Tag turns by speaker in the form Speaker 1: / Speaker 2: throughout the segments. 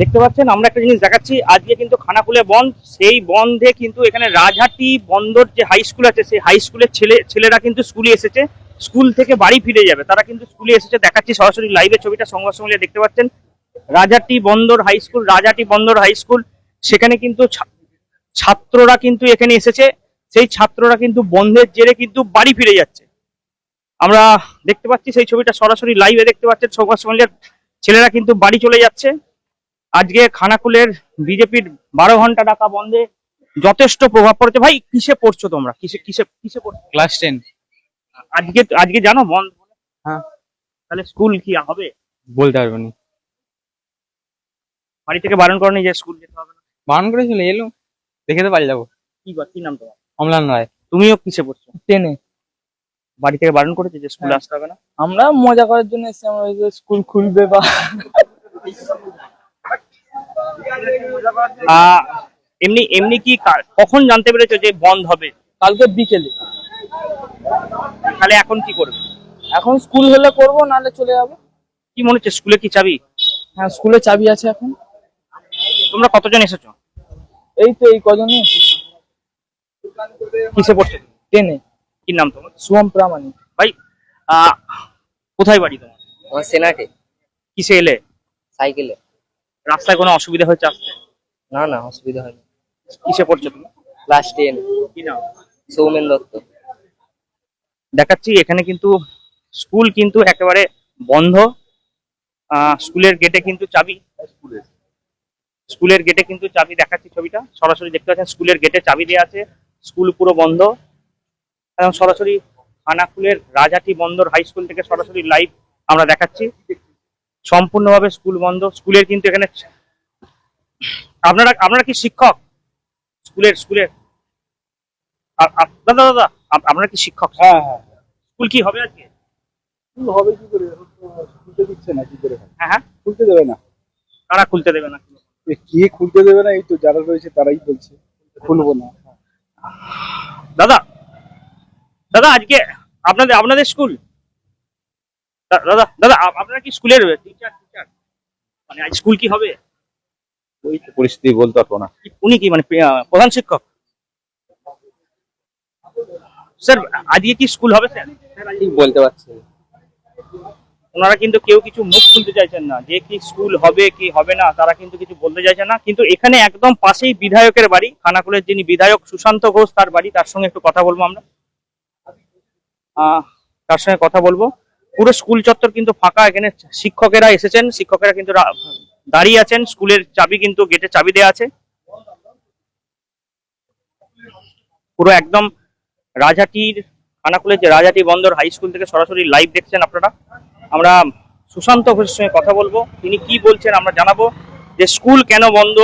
Speaker 1: দেখতে পাচ্ছেন, আমরা একটা জিনিস দেখাচ্ছি, আজকে কিন্তু খানাকুলে বন্ধ, সেই বন্ধে কিন্তু এখানে রাজহাটি বন্দর যে হাই স্কুল আছে, সেই হাই স্কুলের ছেলে, ছেলেরা কিন্তু স্কুলে এসেছে স্কুল থেকে বাড়ি ফিরে যাবে, তারা কিন্তু স্কুলে এসেছে, দেখাচ্ছি সরাসরি লাইভে ছবিটা সংবাদ সঙ্গে দেখতে পাচ্ছেন রাজাটি বন্দর হাই স্কুল রাজাটি বন্দর হাই স্কুল সেখানে কিন্তু ছাত্ররা কিন্তু এখানে এসেছে, সেই ছাত্ররা কিন্তু বন্ধের জেরে কিন্তু বাড়ি ফিরে যাচ্ছে। আমরা দেখতে পাচ্ছি, সেই ছবিটা সরাসরি লাইভে দেখতে পাচ্ছেন সংবাদ সঙ্গের ছেলেরা কিন্তু বাড়ি চলে যাচ্ছে। আজকে খানাকুলের বিজেপির বারো ঘণ্টা ডাকা বন্ধে যথেষ্ট প্রভাব পড়েছে। ভাই কিসে পড়ছো তোমরা? কিসে কিসে কিসে পড়ছো?
Speaker 2: Class ten.
Speaker 1: আজকে আজকে জানো বন্ধ
Speaker 2: হ্যাঁ।
Speaker 1: তাহলে স্কুল কি হবে?
Speaker 2: বলতে পারব না।
Speaker 1: বাড়ি থেকে বারণ করনি যে স্কুল যেতে হবে না।
Speaker 2: বারণ করে চলে এলো। দেখে তো বাড়ি যাব।
Speaker 1: কি কি নাম তোমার?
Speaker 2: অমলান রায়।
Speaker 1: তুমিও কিসে পড়ছো?
Speaker 3: টেনে।
Speaker 1: বাড়ি থেকে বারণ করেছে যে স্কুলে
Speaker 3: হ্যাঁ।
Speaker 1: আসতে হবে না?
Speaker 3: আমরা মজা করার জন্য এসেছি আমরা স্কুল খুলবে বা
Speaker 1: এমনি এমনি কি কখন জানতে পেরেছ যে বন্ধ হবে?
Speaker 3: কালকে বিকেলে।
Speaker 1: তাহলে এখন কি করবে?
Speaker 3: এখন স্কুল হলে করব নাহলে চলে যাব।
Speaker 1: কি মনে হচ্ছে স্কুলে কি চাবি?
Speaker 3: হ্যাঁ স্কুলে চাবি আছে এখন।
Speaker 1: তোমরা কতজন এসেছ?
Speaker 3: এই তো এই কজনই এসেছি।
Speaker 1: কিসে পড়ছো?
Speaker 3: টেনে
Speaker 1: কি নাম তোমার?
Speaker 3: শুভম প্রামাণিক।
Speaker 1: ভাই আহ, কোথায় বাড়ি তোমার?
Speaker 4: আমার সেনাটে
Speaker 1: কিসে এলে?
Speaker 4: সাইকেলে।
Speaker 1: রাস্তায় কোনো অসুবিধা হচ্ছে আসতে?
Speaker 4: না না অসুবিধা হয়নি।
Speaker 1: কিসে পড়ছো তুমি?
Speaker 4: ক্লাস টেন
Speaker 1: কি নাম?
Speaker 4: সৌমেন দত্ত।
Speaker 1: দেখাচ্ছি এখানে কিন্তু স্কুল কিন্তু একেবারে বন্ধ। স্কুলের গেটে কিন্তু চাবি। স্কুলের গেটে কিন্তু চাবি দেখাচ্ছি ছবিটা। সরাসরি দেখতে পাচ্ছেন স্কুলের গেটে চাবি দেওয়া আছে। স্কুল পুরো বন্ধ। এবং সরাসরি খানাকুলের রাজাটি বন্দর হাই স্কুল থেকে সরাসরি লাইভ আমরা দেখাচ্ছি। সম্পূর্ণভাবে স্কুল বন্ধ স্কুলের কিন্তু এখানে আপনারা আপনারা কি শিক্ষক? স্কুলের স্কুলের। দাদা দাদা আপ- আপনারা কি শিক্ষক?
Speaker 5: হ্যাঁ হ্যাঁ
Speaker 1: স্কুল কি হবে আজকে?
Speaker 5: স্কুল হবে কি করে? খুলতে দিচ্ছে না কি করে
Speaker 1: হ্যাঁ হ্যাঁ।
Speaker 5: খুলতে দেবে না।
Speaker 1: কারা খুলতে দেবে না?
Speaker 5: কে খুলতে দেবে না? এই তো যারা রয়েছে তারাই বলছে। খুলবো না।
Speaker 1: দাদা দাদা আজকে আপনাদের আপনাদের স্কুল? দাদা দাদা আপ- আপনারা কি স্কুলের টিচার টিচার মানে স্কুল কি হবে?
Speaker 5: ওই পরিস্থিতি বলতে পারব না।
Speaker 1: উনি কি মানে প্রধান শিক্ষক? স্যার আজকে কি স্কুল হবে স্যার?
Speaker 4: বলতে পারছি
Speaker 1: ওনারা কিন্তু কেউ কিছু মুখ খুলতে চাইছেন না। যে কি স্কুল হবে কি হবে না তারা কিন্তু কিছু বলতে চাইছেন না। কিন্তু এখানে একদম পাশেই বিধায়কের বাড়ি খানাকুলের যিনি বিধায়ক সুশান্ত ঘোষ তার বাড়ি তার সঙ্গে একটু কথা বলব আমরা। তার সঙ্গে কথা বলব। পুরো স্কুল চত্বর কিন্তু ফাঁকা। এখানে শিক্ষকেরা এসেছেন, শিক্ষকেরা কিন্তু দাঁড়িয়ে আছেন স্কুলের চাবি কিন্তু গেটে চাবি দেওয়া আছে। পুরো একদম রাজাটির খানাকুলের যে রাজাটি বন্দর হাই স্কুল থেকে সরাসরি লাইভ দেখছেন আপনারা। আমরা সুশান্ত ঘোষের সঙ্গে কথা বলব। তিনি কি বলছেন আমরা জানাব যে স্কুল কেন বন্ধ?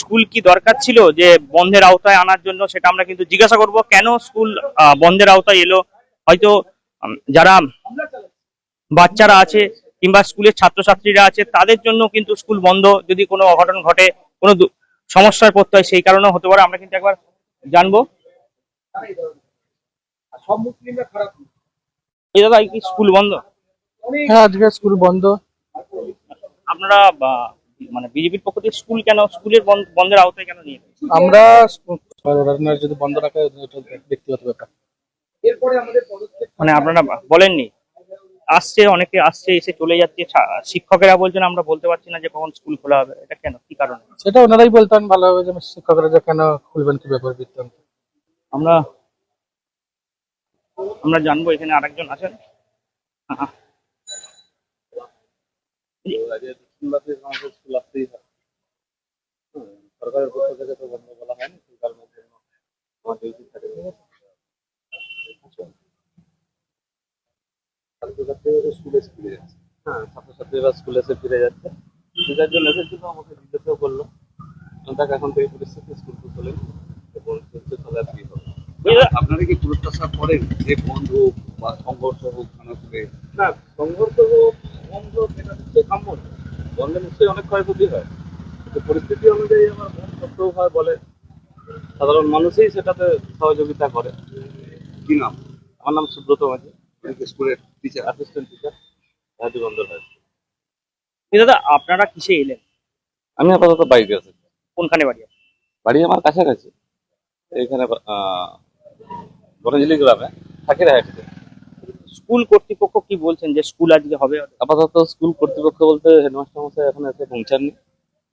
Speaker 1: স্কুল কি দরকার ছিল যে বন্ধের আওতায় আনার জন্য? সেটা আমরা কিন্তু জিজ্ঞাসা করব। কেন স্কুল বন্ধের আওতায় এলো? হয়তো যারা বাচ্চারা আছে কিংবা স্কুলের ছাত্রছাত্রীরা আছে তাদের জন্য কিন্তু স্কুল বন্ধ যদি কোনো অঘটন ঘটে কোনো সমস্যায় পড়তে হয় সেই কারণেও হতে পারে। আমরা কিন্তু একবার জানব। এই দাদা কি স্কুল বন্ধ?
Speaker 3: হ্যাঁ আজকে স্কুল বন্ধ।
Speaker 1: আপনারা মানে বিজেপির পক্ষ থেকে স্কুল কেন স্কুলের বন্ধ- বন্ধের আওতায় কেন নিয়ে
Speaker 3: আমরা যদি বন্ধ রাখে ব্যক্তিগত ব্যাপার।
Speaker 1: মানে আপনারা বলেননি? আসছে অনেকে আসছে এসে চলে যাচ্ছে। শিক্ষকেরা বলছেন আমরা বলতে পারছি না যে কখন স্কুল খোলা হবে। এটা কেন? কি কারণে?
Speaker 3: সেটা ওনারাই বলতেন ভালোভাবে যে শিক্ষকরা যে কেন খুলবেন কি ব্যাপার বৃত্তান্ত?
Speaker 1: আমরা আমরা জানব এখানে আরেকজন আছেন?
Speaker 5: সরকারের পক্ষ থেকে তো বন্ধ বলা হয়নি সেই কারণের জন্য আমার ডিউটি থাকে আচ্ছা। ছাত্রছাত্রীরা স্কুলে ফিরে যাচ্ছে। হ্যাঁ ছাত্রছাত্রীরা স্কুলে এসে ফিরে যাচ্ছে। দু চারজন এসেছিল আমাকে জিজ্ঞাসাও করল দেখ এখন তো পরিস্থিতি স্কুল তো চলে এবং চলছে চলে আর কি হবে?
Speaker 6: আপনারা কি প্রত্যাশা করেন যে বন্ধ হোক বা সংঘর্ষ হোক
Speaker 5: না সংঘর্ষ হোক বন্ধ সেটা নিশ্চয়ই কাম্য। বন্ধে নিশ্চয়ই অনেক ক্ষয়ক্ষতি হয়। কিন্তু পরিস্থিতি অনুযায়ী আমার বন্ধ করতেও হয় বলে সাধারণ মানুষই সেটাতে সহযোগিতা করে।
Speaker 6: কি নাম?
Speaker 5: আমার নাম সুব্রত মাঝি।
Speaker 6: স্কুলের টিচার
Speaker 5: অ্যাসিস্ট্যান্ট টিচার রাজু বন্দর
Speaker 1: দাদা আপনারা কিসে এলেন?
Speaker 5: আমি আপাতত বাইকে আছি।
Speaker 1: কোনখানে বাড়ি? আছে?
Speaker 5: বাড়ি আমার কাছাকাছি। এইখানে আহ বনজিলি গ্রামে থাকি রাহাটিতে
Speaker 1: স্কুল কর্তৃপক্ষ কি বলছেন যে স্কুল আজকে হবে?
Speaker 5: আপাতত স্কুল কর্তৃপক্ষ বলতে হেডমাস্টার মশাই এখন এসে পৌঁছাননি।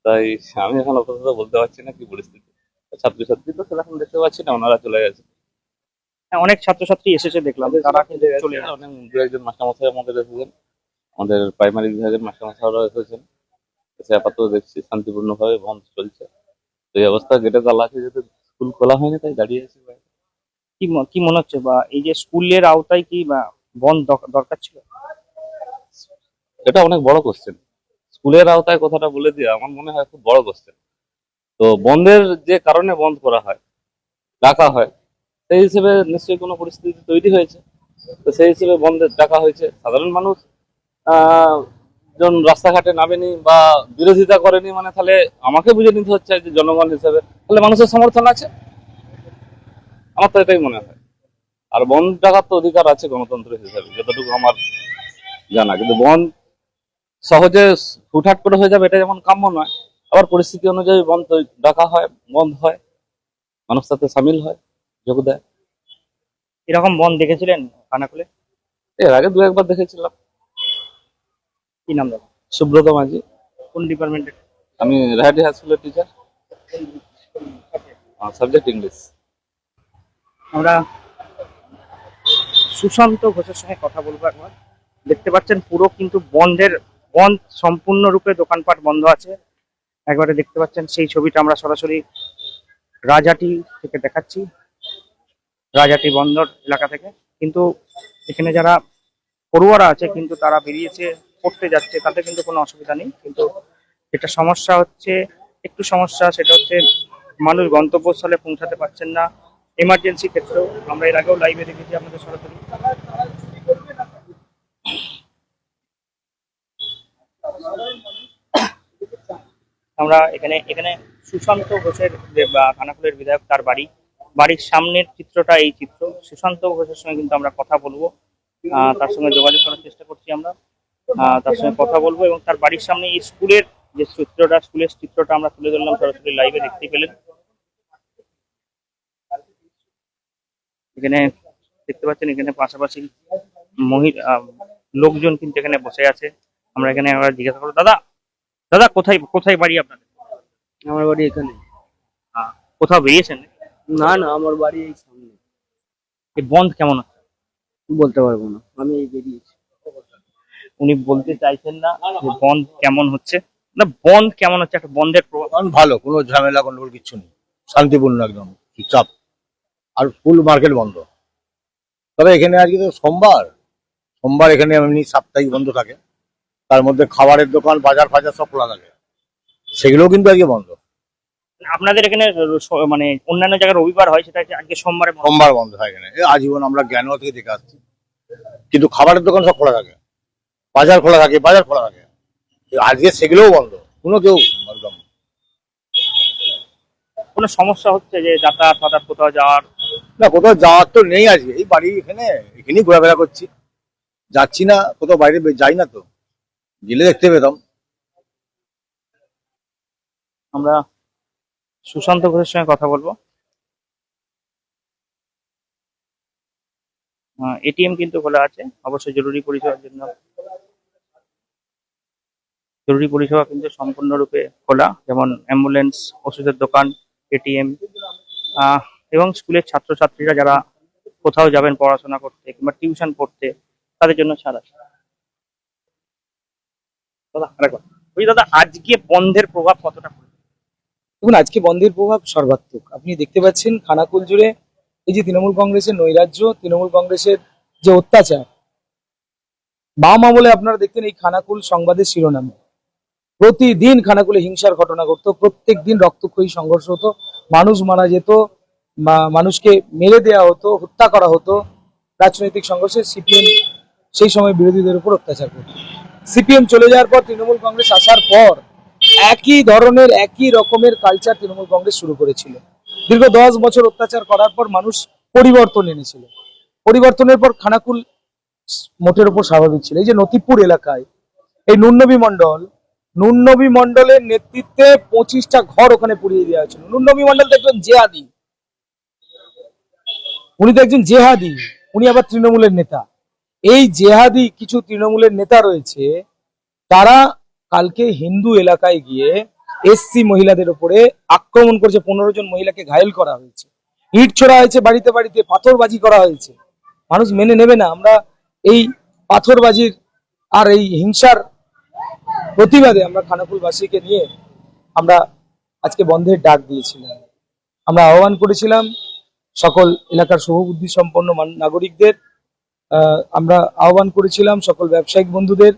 Speaker 5: তাই আমি এখন আপাতত বলতে পারছি না কি পরিস্থিতি। ছাত্রছাত্রী তো সেরকম দেখতে পাচ্ছি না ওনারা চলে গেছে।
Speaker 1: অনেক ছাত্রছাত্রী এসেছে দেখলাম। তারা কিন্তু চলে
Speaker 5: অনেক দু একজন মাস্টারমশাই আমাদের এসেছেন আমাদের প্রাইমারি বিভাগের মাস্টারমশাইরাও এসেছেন। এসে আপাতত দেখছি শান্তিপূর্ণভাবে বন্ধ চলছে। তো এই অবস্থা গেটে তালা আছে যেহেতু স্কুল খোলা হয়নি তাই দাঁড়িয়ে আছি।
Speaker 1: কি কি মনে হচ্ছে? বা এই যে স্কুলের আওতায় কি বা বন্ধ দর- দরকার ছিল?
Speaker 5: এটা অনেক বড় কোশ্চেন স্কুলের আওতায় কথাটা বলে দিয়ে আমার মনে হয় খুব বড় কোশ্চেন তো বন্ধের যে কারণে বন্ধ করা হয় ডাকা হয় সেই হিসেবে নিশ্চয়ই কোনো পরিস্থিতি তৈরি হয়েছে। তো সেই হিসেবে বন্ধের ডাকা হয়েছে। সাধারণ মানুষ জন রাস্তাঘাটে নামেনি বা বিরোধিতা করেনি মানে তাহলে আমাকে বুঝে নিতে হচ্ছে যে জনগণ হিসেবে। তাহলে মানুষের সমর্থন আছে? আমার তো এটাই মনে হয়। আর বন্ধ ডাকার তো অধিকার আছে গণতন্ত্র হিসেবে, যতটুকু আমার জানা। কিন্তু বন্ধ সহজে হুটহাট করে হয়ে যাবে, এটা যেমন কাম্য নয়। আবার পরিস্থিতি অনুযায়ী বন্ধ, ডাকা হয়, বন্ধ হয়। মানুষ তাতে সামিল হয়। যোগ দেয়
Speaker 1: এরকম বন্ধ দেখেছিলেন খানাকুলে
Speaker 5: এর আগে দু একবার দেখেছিলাম।
Speaker 1: কি নাম দাদা?
Speaker 5: সুব্রত মাঝি।
Speaker 1: কোন ডিপার্টমেন্টের?
Speaker 5: আমি রাহাটি হাই স্কুলের টিচার সাবজেক্ট ইংলিশ
Speaker 1: আমরা সুশান্ত ঘোষের সঙ্গে কথা বলব একবার। দেখতে পাচ্ছেন পুরো কিন্তু বন্ধের বন্ধ সম্পূর্ণরূপে দোকানপাট বন্ধ আছে। একবারে দেখতে পাচ্ছেন সেই ছবিটা আমরা সরাসরি রাজাটি থেকে দেখাচ্ছি। রাজাটি বন্দর এলাকা থেকে। কিন্তু এখানে যারা পড়ুয়ারা আছে, কিন্তু তারা বেরিয়েছে, পড়তে যাচ্ছে তাতে কিন্তু কোনো অসুবিধা নেই। কিন্তু যেটা সমস্যা হচ্ছে, একটু সমস্যা, সেটা হচ্ছে মানুষ গন্তব্যস্থলে পৌঁছাতে পারছেন না। এমার্জেন্সি ক্ষেত্রেও আমরা এর আগেও লাইভে দেখেছি আপনাদের সরাসরি। আমরা এখানে এখানে সুশান্ত ঘোষের খানাকুলের বিধায়ক তার বাড়ি। বাড়ির সামনের চিত্রটা এই চিত্র। সুশান্ত ঘোষের সঙ্গে কিন্তু আমরা কথা বলব। তার সঙ্গে যোগাযোগ করার চেষ্টা করছি আমরা। তার সঙ্গে কথা বলব এবং তার বাড়ির সামনে এই স্কুলের যে চিত্রটা স্কুলের চিত্রটা আমরা তুলে ধরলাম সরাসরি লাইভে দেখতে পেলেন। এখানে দেখতে পাচ্ছেন এখানে পাশাপাশি মহিলা লোকজন কিন্তু এখানে বসে আছে। আমরা এখানে একবার জিজ্ঞাসা করব দাদা দাদা কোথায় কোথায় বাড়ি আপনাদের?
Speaker 4: আমার বাড়ি এখানে।
Speaker 1: কোথাও বেরিয়েছেন?
Speaker 4: না না আমার বাড়ি এই সামনে।
Speaker 1: এই বন্ধ কেমন হচ্ছে
Speaker 4: বলতে পারব না আমি এই বেরিয়েছি।
Speaker 1: উনি বলতে চাইছেন না যে বন্ধ কেমন হচ্ছে? না বন্ধ কেমন হচ্ছে? একটা বন্ধের প্রভাব।
Speaker 7: ভালো কোনো ঝামেলা গন্ডগোল কিছু নেই। শান্তিপূর্ণ একদম চুপচাপ আর ফুল মার্কেট বন্ধ। তবে এখানে আজকে তো সোমবার। সোমবার এখানে এমনি সাপ্তাহিক বন্ধ থাকে। তার মধ্যে খাবারের দোকান বাজার ফাজার সব খোলা থাকে। সেগুলোও কিন্তু আজকে বন্ধ।
Speaker 1: আপনাদের এখানে মানে অন্যান্য জায়গায় রবিবার হয় সেটা আজকে সোমবারে।
Speaker 7: সোমবার বন্ধ হয় এখানে আজীবন আমরা জ্ঞানও থেকে দেখে আসছি। কিন্তু খাবারের দোকান সব খোলা থাকে। বাজার খোলা থাকে বাজার খোলা থাকে। আজকে সেগুলোও বন্ধ। কোনো কেউ একদম।
Speaker 1: কোনো সমস্যা হচ্ছে যে যাতায়াত ফাতায়াত কোথাও যাওয়ার?
Speaker 7: না কোথাও যাওয়ার তো নেই আজকে। এই বাড়ি এখানে এখানেই ঘোরাফেরা করছি। যাচ্ছি না কোথাও বাইরে যাই না তো। গেলে দেখতে পেতাম।
Speaker 1: আমরা সুশান্ত ঘোষের সঙ্গে কথা বলব। এটিএম কিন্তু খোলা আছে। অবশ্যই জরুরি পরিষেবার জন্য। জরুরি পরিষেবা কিন্তু সম্পূর্ণরূপে খোলা, যেমন অ্যাম্বুলেন্স, ওষুধের দোকান, এটিএম এবং স্কুলের ছাত্রছাত্রীরা যারা কোথাও যাবেন পড়াশোনা করতে কিংবা টিউশন পড়তে, তাদের জন্য ছাড় আছে দাদা, আরেকবার। ওই দাদা, আজকে বন্ধের প্রভাব কতটা পড়বে?
Speaker 8: দেখুন, আজকে বন্ধের প্রভাব সর্বাত্মক। আপনি দেখতে পাচ্ছেন খানাকুল জুড়ে এই যে তৃণমূল কংগ্রেসের নৈরাজ্য, তৃণমূল কংগ্রেসের যে অত্যাচার, বাম আমলে আপনারা দেখতেন এই খানাকুল সংবাদের শিরোনামে। প্রতিদিন খানাকুলে হিংসার ঘটনা ঘটতো, প্রত্যেক দিন রক্তক্ষয়ী সংঘর্ষ হতো, মানুষ মারা যেত মানুষকে মেরে দেওয়া হতো, হত্যা করা হতো, রাজনৈতিক সংঘর্ষে সিপিএম সেই সময় বিরোধীদের উপর অত্যাচার করত। সিপিএম চলে যাওয়ার পর তৃণমূল কংগ্রেস আসার পর একই ধরনের, একই রকমের কালচার তৃণমূল কংগ্রেস শুরু করেছিল। দীর্ঘ দশ বছর অত্যাচার করার পর মানুষ পরিবর্তন এনেছিল। পরিবর্তনের পর খানাকুল মোটের উপর স্বাভাবিক ছিল। এই যে নতিপুর এলাকায়, এই নুন্নবী মণ্ডল, নুননবী মন্ডলের নেতৃত্বে পঁচিশটা ঘর ওখানে পুড়িয়ে দেওয়া হয়েছিল। নুননবী মন্ডল তো একজন জেহাদি। উনি তো একজন জেহাদি। উনি আবার তৃণমূলের নেতা। এই জেহাদি কিছু তৃণমূলের নেতা রয়েছে, তারা কালকে হিন্দু এলাকায় গিয়ে এসসি মহিলাদের উপরে আক্রমণ করেছে, পনেরো জন মহিলাকে ঘায়েল করা হয়েছে। ইট ছোড়া হয়েছে, বাড়িতে বাড়িতে পাথরবাজি করা হয়েছে। মানুষ মেনে নেবে না, আমরা এই পাথরবাজির আর এই হিংসার প্রতিবাদে আমরা খানাকুলবাসীকে নিয়ে আমরা আজকে বন্ধের ডাক দিয়েছিলাম। আমরা আহ্বান করেছিলাম সকল এলাকার শুভবুদ্ধি সম্পন্ন নাগরিকদের। আমরা আহ্বান করেছিলাম সকল ব্যবসায়িক বন্ধুদের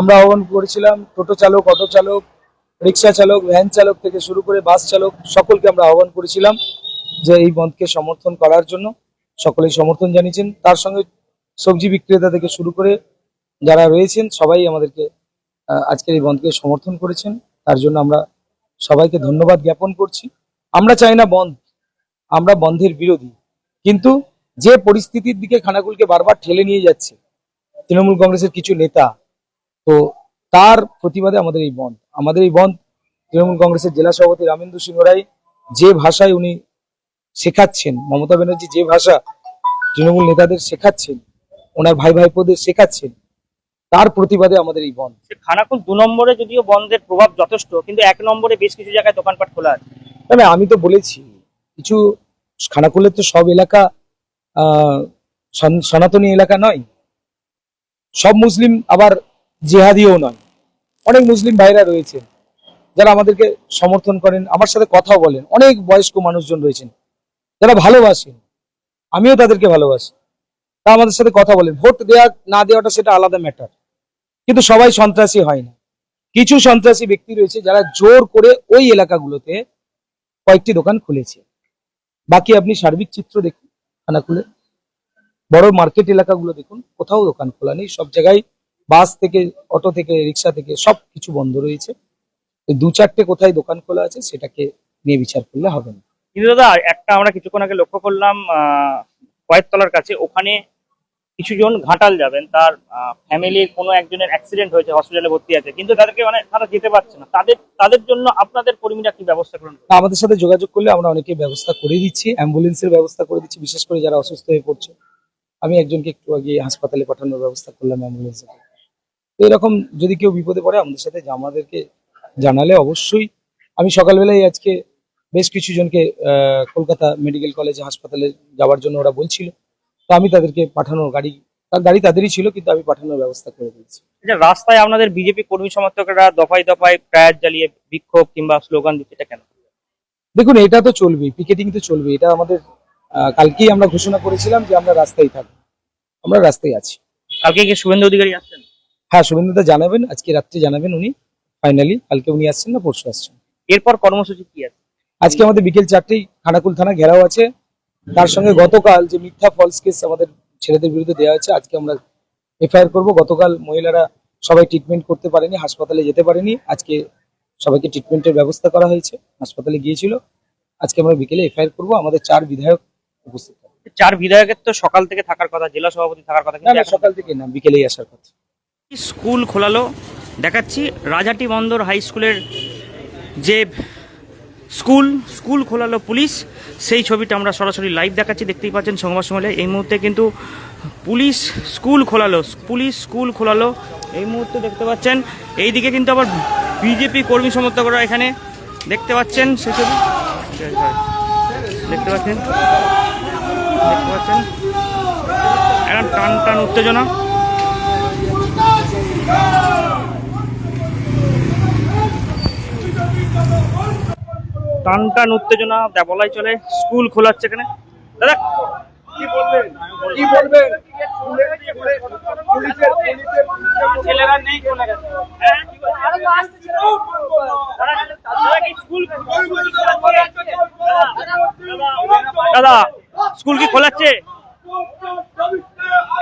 Speaker 8: আমরা আহ্বান করেছিলাম, টোটো চালক, অটো চালক, রিক্সা চালক, ভ্যান চালক থেকে শুরু করে বাস চালক, সকলকে আমরা আহ্বান করেছিলাম যে এই বন্ধকে সমর্থন করার জন্য। সকলেই সমর্থন জানিয়েছেন। তার সঙ্গে সবজি বিক্রেতা থেকে শুরু করে যারা রয়েছেন, সবাই আমাদেরকে আজকের এই বন্ধকে সমর্থন করেছেন। তার জন্য আমরা সবাইকে ধন্যবাদ জ্ঞাপন করছি। আমরা চাই না বন্ধ, আমরা বন্ধের বিরোধী। কিন্তু যে পরিস্থিতির দিকে খানাকুলকে বারবার ঠেলে নিয়ে যাচ্ছে, তৃণমূল কংগ্রেসের কিছু নেতা তো তার প্রতিবাদে আমাদের এই বন্ধ। আমাদের এই বন্ধ তৃণমূল কংগ্রেসের জেলা সভাপতি রামেন্দ্র সিংহ রায় যে ভাষায় উনি শেখাচ্ছেন মমতা ব্যানার্জি যে ভাষা তৃণমূল নেতাদের শেখাচ্ছেন ওনার ভাই ভাইপোদের শেখাচ্ছেন তার প্রতিবাদে আমাদের এই বন্ধ।
Speaker 1: খানাকুল দু নম্বরে যদিও বন্ধের প্রভাব যথেষ্ট কিন্তু এক নম্বরে বেশ কিছু জায়গায় দোকানপাট খোলা আছে।
Speaker 8: তবে আমি তো বলেছি কিছু খানাকুলের তো সব এলাকা আহ, সনাতনী এলাকা নয়। সব মুসলিম আবার জেহাদিও নয়। অনেক মুসলিম ভাইরা রয়েছেন যারা আমাদেরকে সমর্থন করেন, আমার সাথে কথাও বলেন। অনেক বয়স্ক মানুষজন রয়েছেন যারা ভালোবাসেন। আমিও তাদেরকে ভালোবাসি। তা আমাদের সাথে কথা বলেন। ভোট দেওয়া না দেওয়াটা সেটা আলাদা ম্যাটার কিন্তু সবাই সন্ত্রাসী হয় না। কিছু সন্ত্রাসী ব্যক্তি রয়েছে যারা জোর করে ওই এলাকাগুলোতে কয়েকটি দোকান খুলেছে। বাকি আপনি সার্বিক চিত্র দেখুন খানা খুলে। বড় মার্কেট এলাকাগুলো দেখুন, কোথাও দোকান খোলা নেই, সব জায়গায় বাস থেকে অটো থেকে রিক্সা থেকে সব কিছু বন্ধ রয়েছে। দু চারটে কোথায় দোকান খোলা আছে সেটাকে নিয়ে বিচার করলে হবে না।
Speaker 1: কিন্তু দাদা একটা আমরা কিছুক্ষণ আগে লক্ষ্য করলাম কয়েকতলার কাছে ওখানে কিছু জন ঘাটাল যাবেন। তার ফ্যামিলির কোনো একজনের অ্যাক্সিডেন্ট হয়েছে হসপিটালে ভর্তি আছে। কিন্তু তাদেরকে মানে তারা যেতে পারছে না। তাদের তাদের জন্য আপনাদের কর্মীরা কি ব্যবস্থা করেন
Speaker 8: আমাদের সাথে যোগাযোগ করলে আমরা অনেকে ব্যবস্থা করে দিচ্ছি অ্যাম্বুলেন্সের ব্যবস্থা করে দিচ্ছি বিশেষ করে যারা অসুস্থ হয়ে পড়ছে। আমি একজনকে একটু আগে হাসপাতালে পাঠানোর ব্যবস্থা করলাম অ্যাম্বুলেন্সে তো এরকম যদি কেউ বিপদে পড়ে আমাদের সাথে আমাদেরকে জানালে অবশ্যই। আমি সকালবেলায় আজকে বেশ কিছু জনকে আহ, কলকাতা মেডিকেল কলেজে হাসপাতালে যাওয়ার জন্য ওরা বলছিল। তো আমি তাদেরকে পাঠানোর গাড়ি তার গাড়ি তাদেরই ছিল কিন্তু আমি পাঠানোর ব্যবস্থা করে দিয়েছি।
Speaker 1: যে রাস্তায় আপনাদের বিজেপি কর্মী সমর্থকরা দফায় দফায় টায়ার জ্বালিয়ে বিক্ষোভ কিংবা স্লোগান দিচ্ছে এটা কেন?
Speaker 8: দেখুন এটা তো চলবেই পিকেটিং তো চলবে এটা আমাদের কালকেই আমরা ঘোষণা করেছিলাম যে আমরা রাস্তায় থাকব। আমরা রাস্তায় আছি।
Speaker 1: কালকে কি শুভেন্দু অধিকারী আসছেন?
Speaker 8: হ্যাঁ শুভেন্দুদা জানাবেন আজকে রাত্রে জানাবেন উনি। ফাইনালি কালকে উনি আসছেন না পরশু আসছেন।
Speaker 1: এরপর কর্মসূচি কি আছে?
Speaker 8: আজকে আমাদের বিকেল চারটেই খানাকুল থানা ঘেরাও আছে। তার সঙ্গে গতকাল যে মিথ্যা ফলস কেস আমাদের ছেলেদের বিরুদ্ধে দেওয়া হয়েছে আজকে আমরা এফআইআর করব। গতকাল মহিলারা সবাই ট্রিটমেন্ট করতে পারেনি হাসপাতালে যেতে পারেনি। আজকে সবাইকে ট্রিটমেন্টের ব্যবস্থা করা হয়েছে হাসপাতালে গিয়েছিল। আজকে আমরা বিকেলে এফআইআর করব। আমাদের চার বিধায়ক উপস্থিত।
Speaker 1: চার বিধায়কের তো সকাল থেকে থাকার কথা জেলা সভাপতি থাকার কথা
Speaker 8: সকাল থেকে না বিকেলেই আসার কথা।
Speaker 1: স্কুল খোলালো? দেখাচ্ছি রাজাটি বন্দর হাই স্কুলের যে স্কুল স্কুল খোলালো পুলিশ। সেই ছবিটা আমরা সরাসরি লাইভ দেখাচ্ছি, দেখতেই পাচ্ছেন সংবাদ সম্মেলনে। এই মুহূর্তে কিন্তু পুলিশ স্কুল খোলালো, পুলিশ স্কুল খোলালো। এই মুহূর্তে দেখতে পাচ্ছেন, এইদিকে কিন্তু আবার বিজেপি কর্মী সমর্থকরা এখানে দেখতে পাচ্ছেন সেই ছবি। দেখতে পাচ্ছেন দেখতে পাচ্ছেন। টান টান উত্তেজনা। টান টান উত্তেজনা দা বলাই চলে স্কুল খোলাচ্ছে এখানে। দাদা কি বলবেন? কি বলবেন? ছেলেরা নেই চলে গেছে। হ্যাঁ, কি দাদা কি স্কুল? দাদা স্কুল কি খোলাচ্ছে?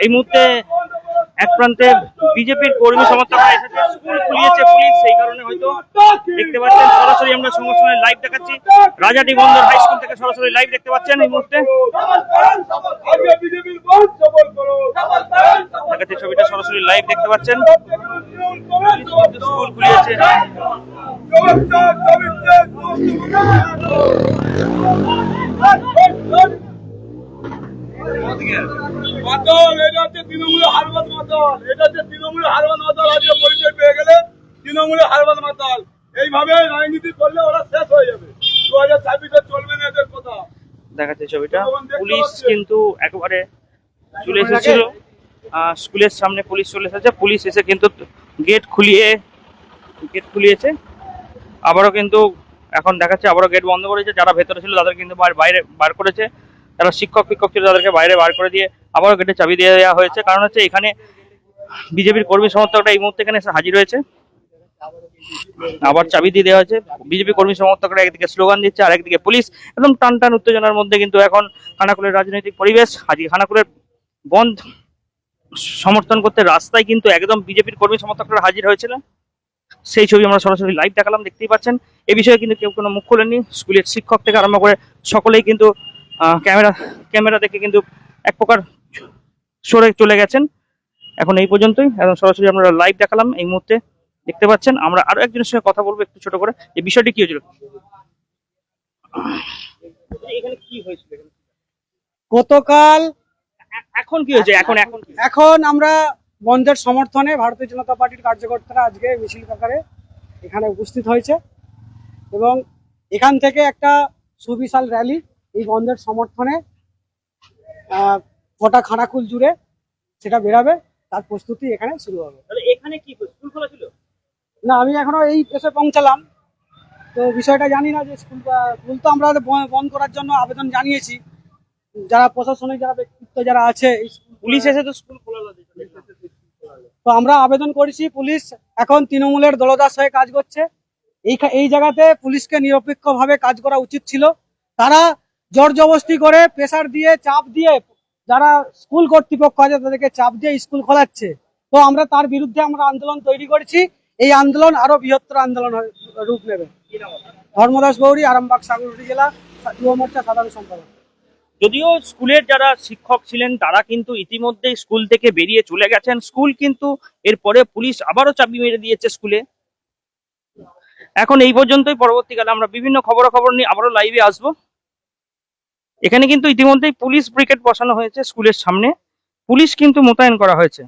Speaker 1: এই মুহূর্তে এক প্রান্তে বিজেপির কর্মী সমর্থকরা এসেছে, স্কুল খুলিয়েছে পুলিশ, সেই কারণে হয়তো দেখতে পাচ্ছেন, সরাসরি আমরা সঙ্গে লাইভ দেখাচ্ছি। রাজাটি বন্দর হাই স্কুল থেকে সরাসরি লাইভ দেখতে পাচ্ছেন এই মুহূর্তে। ছবিটা, সরাসরি লাইভ দেখতে পাচ্ছেন। স্কুল খুলিয়েছে।
Speaker 5: হচ্ছে তৃণমূলের হারবাদ মাতল। এটা হচ্ছে তৃণমূলের হারবাদ মাতল। আজকে পরিচয় পেয়ে গেলে তৃণমূলের হারবাদ মাতল। এইভাবে রাজনীতি করলে ওরা শেষ হয়ে যাবে। দু হাজার ছাব্বিশে চলবে না এদের কথা।
Speaker 1: দেখাচ্ছে ছবিটা। পুলিশ কিন্তু একেবারে চলে এসেছিল। স্কুলের সামনে পুলিশ চলে এসেছে। পুলিশ এসে কিন্তু গেট খুলিয়ে গেট খুলিয়েছে। আবারও কিন্তু এখন দেখাচ্ছে আবারও গেট বন্ধ করেছে। যারা ভেতরে ছিল তাদের কিন্তু বাইরে- বাইরে বার করেছে। যারা শিক্ষক শিক্ষক ছিল তাদেরকে বাইরে বার করে দিয়ে আবারও গেটে চাবি দিয়ে দেওয়া হয়েছে। কারণ হচ্ছে এখানে বিজেপির কর্মী সমর্থকরা এই মুহূর্তে এখানে এসে হাজির হয়েছে। আবার চাবি দিয়ে দেওয়া হয়েছে। বিজেপি কর্মী সমর্থকরা একদিকে স্লোগান দিচ্ছে আর একদিকে পুলিশ। একদম টান টান উত্তেজনার মধ্যে কিন্তু এখন খানাকুলের রাজনৈতিক পরিবেশ, আজকে খানাকুলের বন্ধ সমর্থন করতে রাস্তায় কিন্তু একদম বিজেপির কর্মী সমর্থকরা হাজির হয়েছিল। সেই ছবি আমরা সরাসরি লাইভ দেখালাম, দেখতেই পাচ্ছেন। এ বিষয়ে কিন্তু কেউ কোনো মুখ খোলেননি। স্কুলের শিক্ষক থেকে আরম্ভ করে সকলেই কিন্তু ক্যামেরা ক্যামেরা দেখে কিন্তু এক প্রকার সরে চলে গেছেন। এখন এই পর্যন্তই। এখন সরাসরি আমরা লাইভ দেখালাম এই মুহূর্তে। দেখতে পাচ্ছেন আমরা আরও একজনের সঙ্গে কথা বলব একটু ছোট করে। এই বিষয়টি কি হয়েছিল? এখানে কি হয়েছিল?
Speaker 9: গতকাল
Speaker 1: এখন কি হয়েছে? এখন এখন
Speaker 9: এখন আমরা বন্ধের সমর্থনে ভারতীয় জনতা পার্টির কার্যকর্তারা আজকে মিছিল প্রকারে এখানে উপস্থিত হয়েছে এবং এখান থেকে একটা সুবিশাল র্যালি এই বন্ধের সমর্থনে গোটা খানাকুল জুড়ে সেটা বেরাবে তার প্রস্তুতি এখানে শুরু হবে।
Speaker 1: তাহলে এখানে কি স্কুল খোলা ছিল?
Speaker 9: না আমি এখনও এই এসে পৌঁছালাম। তো বিষয়টা জানি না যে স্কুল স্কুল তো আমরা বন্ধ করার জন্য আবেদন জানিয়েছি। যারা প্রশাসনিক যারা ব্যক্তিত্ব যারা আছে
Speaker 1: পুলিশ এসে তো স্কুল খোলা
Speaker 9: তো আমরা আবেদন করেছি পুলিশ এখন তৃণমূলের দলদাস হয়ে কাজ করছে। এই এই জায়গাতে পুলিশকে নিরপেক্ষভাবে কাজ করা উচিত ছিল। তারা জোর জবস্তি করে প্রেসার দিয়ে চাপ দিয়ে যারা স্কুল কর্তৃপক্ষ আছে, তাদেরকে চাপ দিয়ে স্কুল খোলাচ্ছে। তো আমরা তার বিরুদ্ধে আমরা আন্দোলন তৈরি করেছি। এই আন্দোলন আরও বৃহত্তর আন্দোলন রূপ নেবে। ধর্মদাস গৌরী, আরামবাগ সাগরী জেলা, যুব মোর্চা সাধারণ সম্পাদক।
Speaker 1: যদিও স্কুলের যারা শিক্ষক ছিলেন, তারা কিন্তু ইতিমধ্যেই স্কুল থেকে বেরিয়ে চলে গেছেন। স্কুল কিন্তু এরপরে পুলিশ আবারও চাবি মেরে দিয়েছে স্কুলে। এখন এই পর্যন্তই। পরবর্তীকালে আমরা বিভিন্ন খবরাখবর নিয়ে আবারও লাইভে আসব। এখানে কিন্তু ইতিমধ্যেই পুলিশ ব্রিকেট বসানো হয়েছে স্কুলের সামনে। পুলিশ কিন্তু মোতায়েন করা হয়েছে।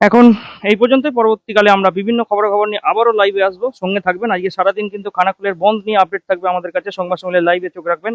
Speaker 1: এখন এই পর্যন্ত পরবর্তীকালে আমরা বিভিন্ন খবরাখবর নিয়ে আবারও লাইভে আসব। সঙ্গে থাকবেন। আজকে সারাদিন কিন্তু খানাকুলের বন্ধ নিয়ে আপডেট থাকবে আমাদের কাছে। সংবাদ সম্মেলনের লাইভে চোখ রাখবেন।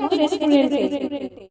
Speaker 10: রেস্টুরেন্টে